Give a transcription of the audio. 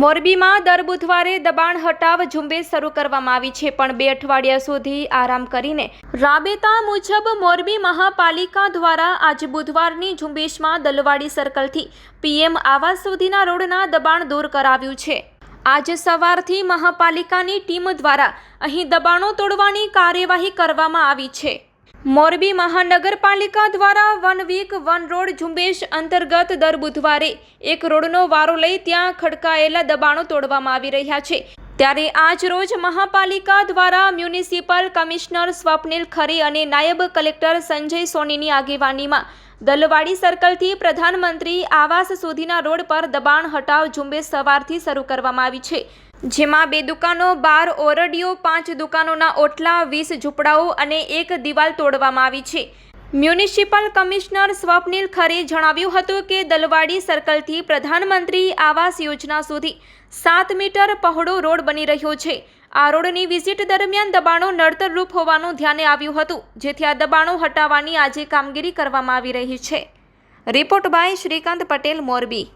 મોરબીમાં દર બુધવારે દબાણ હટાવ ઝુંબેશ શરૂ કરવામાં આવી છે, પણ બે અઠવાડિયા સુધી આરામ કરીને રાબેતા મુજબ મોરબી મહાપાલિકા દ્વારા આજે બુધવારની ઝુંબેશમાં દલવાડી સર્કલથી પીએમ આવાસ સુધીના રોડના દબાણ દૂર કરાવ્યું છે. આજે સવારથી મહાપાલિકાની ટીમ દ્વારા અહીં દબાણો તોડવાની કાર્યવાહી કરવામાં આવી છે. મોરબી મહાનગરપાલિકા દ્વારા વન વીક, વન રોડ ઝુંબેશ અંતર્ગત દર બુધવારે એક રોડનો વારો લઈ ત્યાં ખડકાયેલા દબાણો તોડવામાં આવી રહ્યા છે. ત્યારે આજ રોજ મહાપાલિકા દ્વારા મ્યુનિસિપલ કમિશનર સ્વપ્નિલ ખરે અને નાયબ કલેક્ટર સંજય સોનીની આગેવાનીમાં દલવાડી સર્કલથી પ્રધાનમંત્રી આવાસ સુધીના રોડ પર દબાણ હટાવ ઝુંબેશ સવારથી શરૂ કરવામાં આવી છે. જેમાં બે દુકાનો, બાર ઓરડીઓ, પાંચ દુકાનોના ઓટલા, વીસ ઝૂંપડાઓ અને એક દિવાલ તોડવામાં આવી છે. મ્યુનિસિપલ કમિશનર સ્વપ્નિલ ખરે જણાવ્યું હતું કે દલવાડી સર્કલથી પ્રધાનમંત્રી આવાસ યોજના સુધી સાત મીટર પહોળો રોડ બની રહ્યો છે. આ રોડની વિઝિટ દરમિયાન દબાણો નડતરરૂપ હોવાનું ધ્યાને આવ્યું હતું, જેથી આ દબાણો હટાવવાની આજે કામગીરી કરવામાં આવી રહી છે. Report by Shrikant Patel, Morbi.